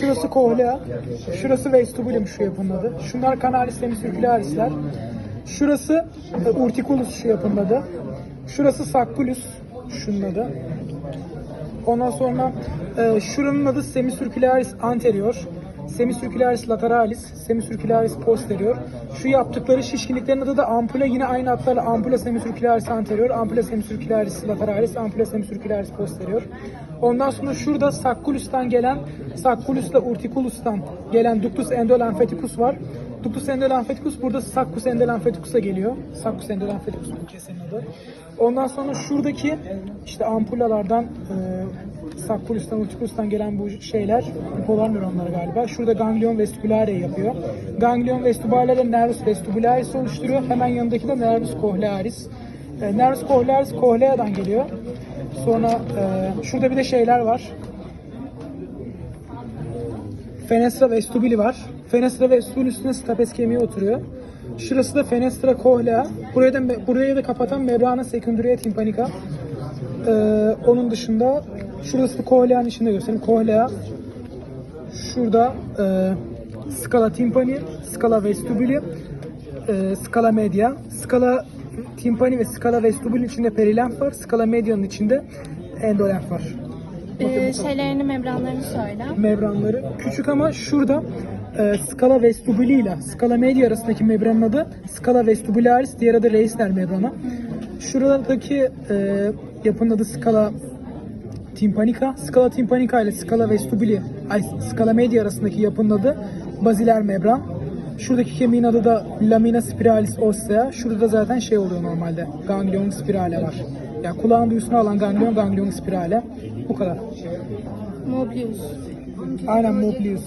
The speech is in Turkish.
Şurası kohlea. Şurası vestibulum şu yapının adı. Şunlar canalis semicircularisler. Şurası e, urticulus şu yapının adı. Şurası sacculus şunun adı. Ondan sonra e, şuranın adı semicircularis anterior, semicircularis lateralis, semicircularis posterior. Şu yaptıkları şişkinliklerin adı da ampula yine aynı adlarla ampula semicircularis anterior, ampula semicircularis lateralis, ampula semicircularis posterior. Ondan sonra şurada sacculus'tan gelen, sacculus'la urticulus'tan gelen ductus endolenfeticus var. Ductus endolenfeticus burada Saccus endolenfeticus'a geliyor. Saccus endolenfeticus bu kesenin adı. Ondan sonra şuradaki işte ampulalardan e, Sacculus'tan, Urticulus'tan gelen bu şeyler bipolar nöronları galiba. Şurada ganglion vestibulare yapıyor. Ganglion vestibulare nervus vestibularis oluşturuyor. Hemen yanındaki de nervus cochlearis. E, nervus cochlearis cochlea'dan geliyor. Sonra e, şurada bir de şeyler var. Fenestra vestibuli var. Fenestra vestibuli üstüne stapes kemiği oturuyor. Şurası da fenestra cochlear. Buraya da burayı da kapatan membrana secundaria tympanica. Ee, onun dışında şurası da cochlear'ın içinde göstereyim. Cochlea. Şurada e, scala tympani, scala vestibuli, e, scala media, scala tympani ve scala vestibuli içinde perilenf var. Scala media'nın içinde endolenf var. Ee, şeylerini, membranlarını söyle. membranları. Küçük ama şurada e, skala vestibuli ile skala media arasındaki membranın adı skala vestibularis, diğer adı Reisner membranı. Şuradaki e, yapının adı skala tympanica. Skala tympanica ile skala vestibuli, ay skala media arasındaki yapının adı basiler membran. Şuradaki kemiğin adı da lamina spiralis ossea. Şurada da zaten şey oluyor normalde. Ganglion spirale var. Ya yani kulağın duyusunu alan ganglion, ganglion spirale. Bu kadar. Mobius. Aynen Mobius.